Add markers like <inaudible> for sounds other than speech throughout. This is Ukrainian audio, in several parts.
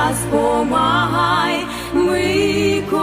час помагай, Миколай.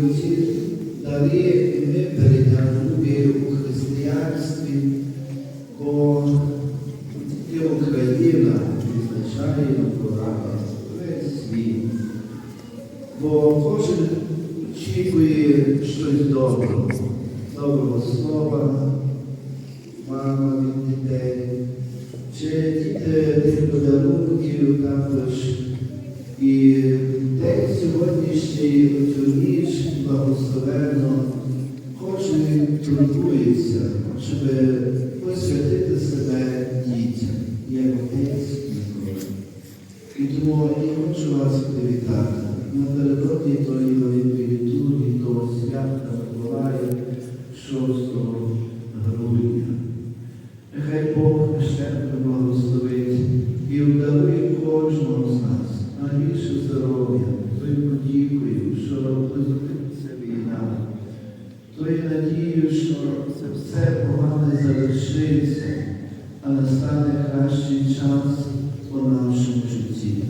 Дари ми перетягнули у християнстві, бо і Україна відзначає Миколая весь світ. Бо кожен очікує щось доброго, доброго слова, мама від дітей, чи діти подарунків також. І день сьогоднішній цю ніч благословенно кожен турбується, щоб посвятити себе дітям, як отець Микола. І тому я хочу вас привітати напередодні тої великої літургії, того свята Миколая 6 грудня. Нехай Бог щедро благословить і вдарує кожного з нас найбільше здоров'я, тою подікою, що призупиниться війна, тою надією, що це все погане завершиться, а настане кращий час у нашому житті.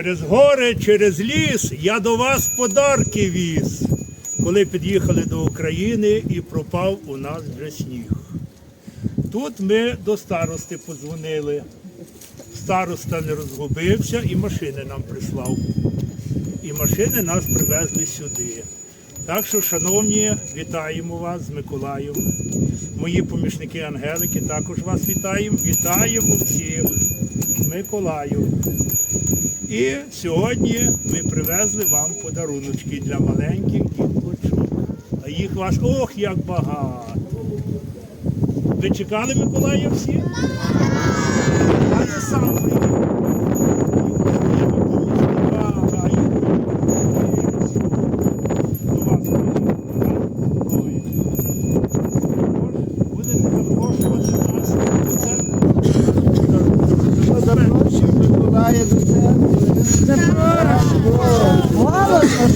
Через гори, через ліс я до вас подарки віз, коли під'їхали до України і пропав у нас вже сніг. Тут ми до старости подзвонили. Староста не розгубився і машини нам прислав. І машини нас привезли сюди. Так що, шановні, вітаємо вас з Миколаєм. Мої помічники Ангелики також вас вітаємо. Вітаємо всіх з Миколаєм. І сьогодні ми привезли вам подаруночки для маленьких діточок. А їх вас ох, як багато. Ви чекали Миколая всі? А я сам прийду. Я би помічника, а я до вас прийду. Ой. Будете запрошувати нас до церкви? Запрошую Миколая до церкви. Церкви. Будемо хлопчики і дівчата.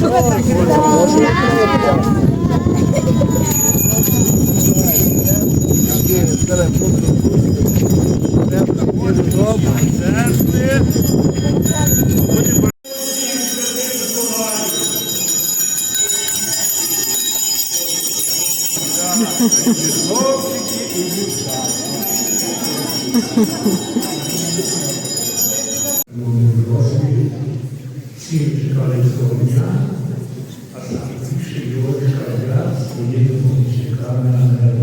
Всі чекали цього дня, Sacrifice de hoje, carregar, escolher o mundo de cada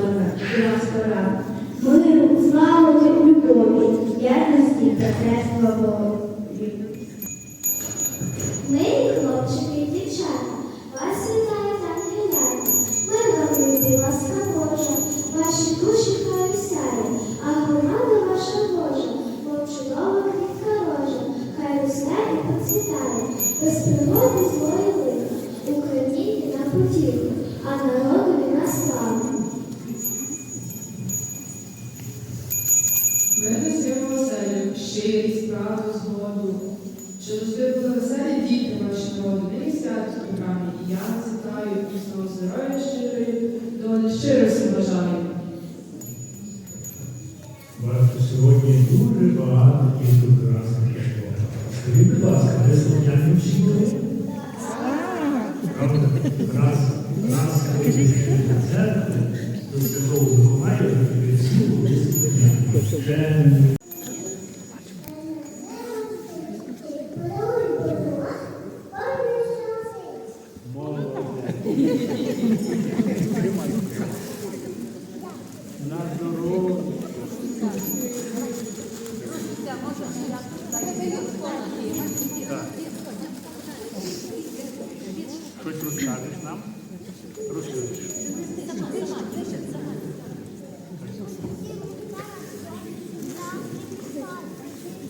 прийшла до нас програмі. І я вітаю пісного здоров'я щирої, долі щиро всім бажаю. Бачите, сьогодні дуже багато діток нас прийшло. Скажіть, будь ласка, ви слухняні всі були? Раз, раз, коли прийшли до церкви, до Святого Миколая, ви всі були слухняні. Розкажеш нам? Розкажеш.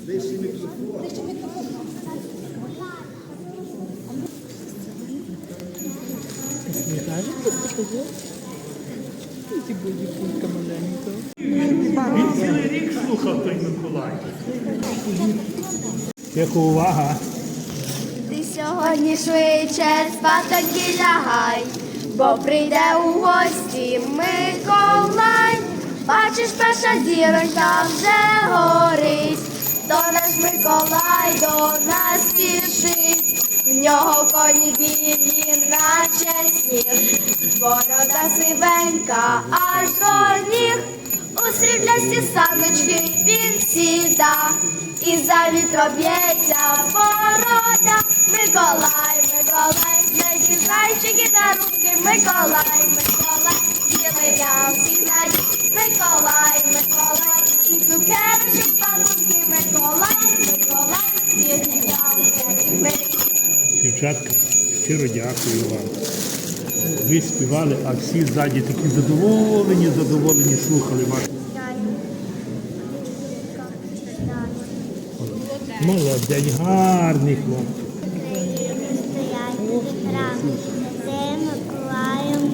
Вищий мікрофон. Він цілий рік слухав той Миколай. Яка увага. Сьогодні швидше спатоньки лягай, бо прийде у гості Миколай. Бачиш, перша зіронька вже горить, до нас Миколай, до нас спішить, в нього коні білі, наче сніг, борода сивенька, аж до ніг. У сріблясті саночки він сіда, і за вітро б'ється борода. Миколай, Миколай, знайди зайчики на руки, Миколай, Миколай, білий я всіх знають, Миколай, Миколай, і цукерки панунки, Миколай, Миколай, білий я Миколай. Дівчатка, щиро дякую вам. Ви співали, а всі ззаді такі задоволені, задоволені слухали вас. Молодець, гарний хлопчик. Стоять разом, де Миколаєм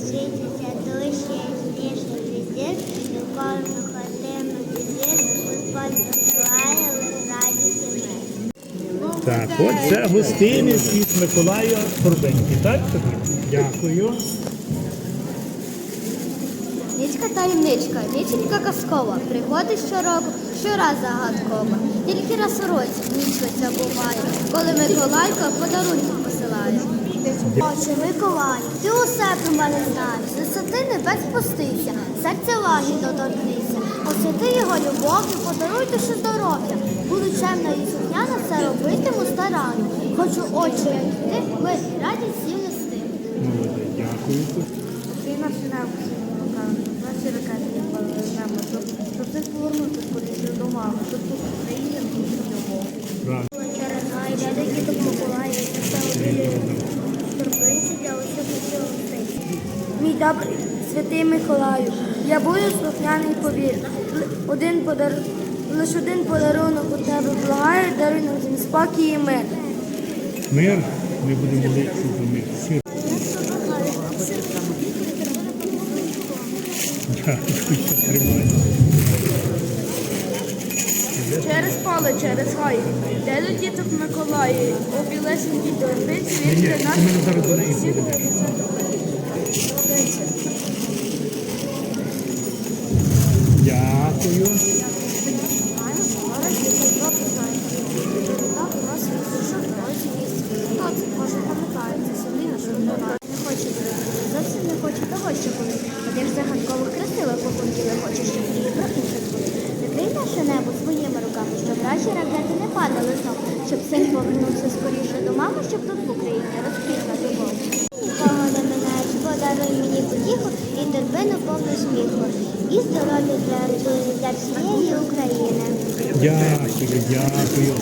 Світиться душі, ніжно візір, в кожну хатину візір, Господь посилає лиш радість і мир. Так, от це гостинець від Миколая Турбеньки, так? Дякую. Нічка таємничка, ніченька казкова, приходить щороку, щораз загадкова. Тільки раз у році нічниця буває, коли Миколайка подарунки посилає. Отче Миколаю, ти усе про мене знаєш, з висоти небес спустися, серця лагідно торкнися, освяти його любов'ю, подаруй душу здоров'я, буду чемна і сухняна, все робитиму старанно. Хочу очі, як ти, мир і радість всім нести. Молодець, дякую. Ти наш небо, наші ракети не повернемо, щоб, щоб ти повернути скоріше до мами, щоб тут Україна дуже любов. Правильно. Через гай, дядя діток Миколаю, і все обілює. Торбинці для усіх гостей. Мій добрий святий Миколаю, я буду слухняний повір. Один подар... Лише один подарунок у тебе благаю, даруй нам всім спокій і мир. Мир, ми будемо молитися за мир. Сир. Дякую, <laughs> тримай. Через поле, через гай, де до діток Миколаї, у білесенькій торбиці Ні, він для нас всіх. Дякую. Не хочу зробити, зовсім не хочу того, що коли одних загадкових красивих пакунків я хочу, щоб її прохнути були. Закрий наше небо своїми руками, щоб наші ракети не падали знов, щоб син повернувся скоріше до мами, щоб тут в Україні розквітла любов. Нікого не минаєш, подаруй мені потіху і торбину повну сміху. І здоров'я для, для всієї України. Дякую, дякую.